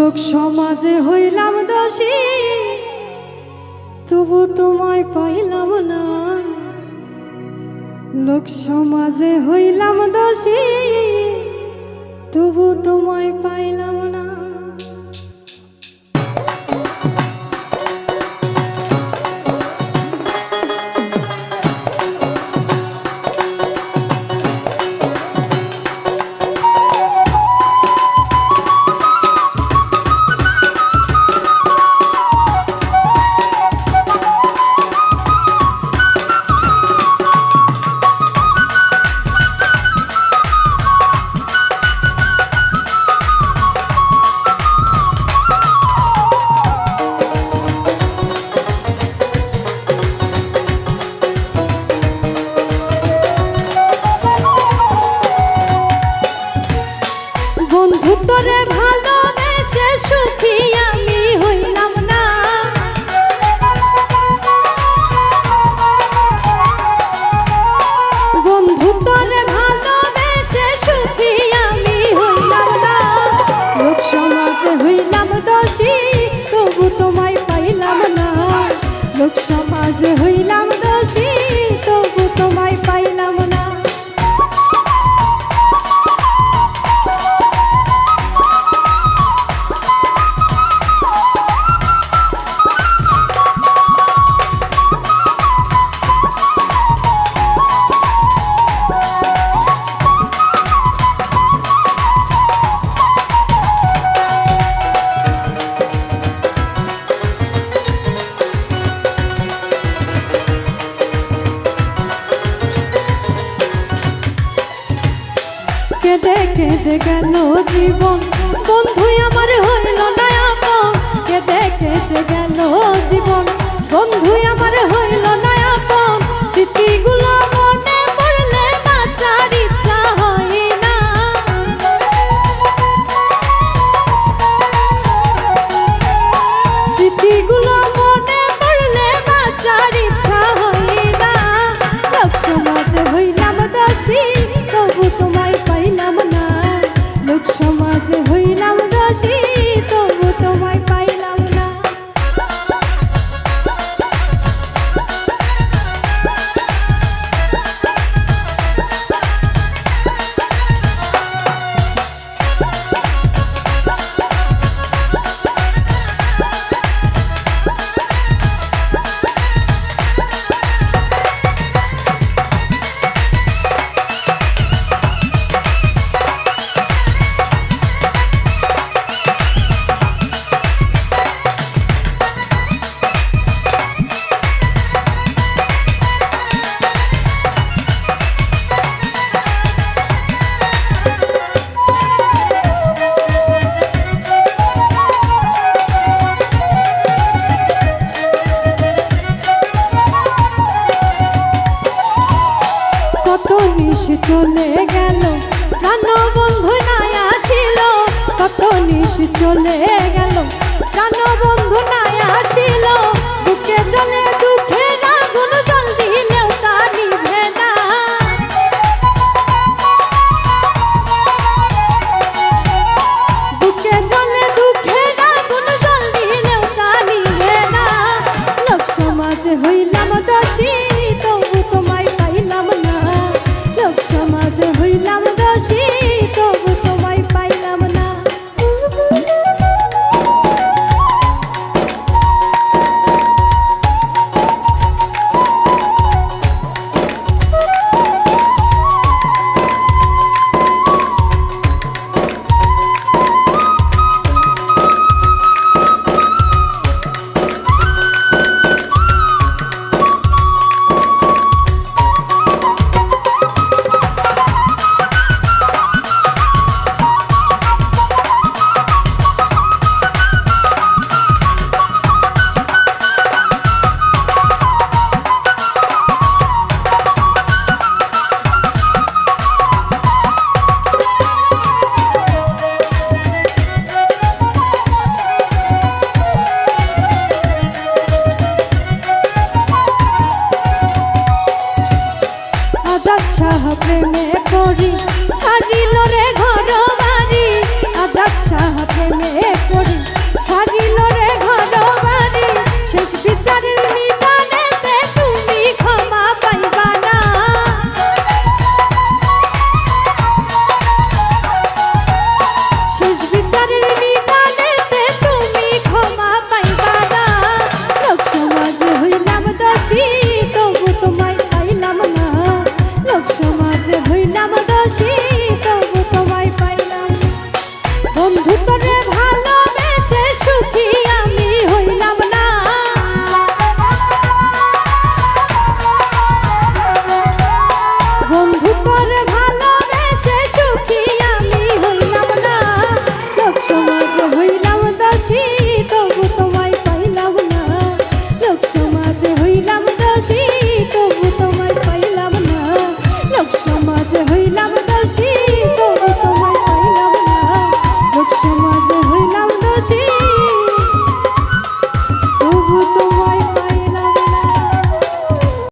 লোক সমাজে হইলাম দোষী। তবু তোমায় পাইলাম না। লোক সমাজে হইলাম দোষী। তবু তোমায় পাইলাম না। কেঁদে কেঁদে গেল জীবন? বন্ধু আমার হইল না আপন কেঁদে কেঁদে গেল জীবন? বন্ধু আমার হইল না চলে গেল। প্রাণ বন্ধু নাই আসিল কত নিশ চলে গেল। প্রাণ বন্ধু নাই প্রেমে পড়ি সারিল রে ঘর বাড়ি আজাদ সাহা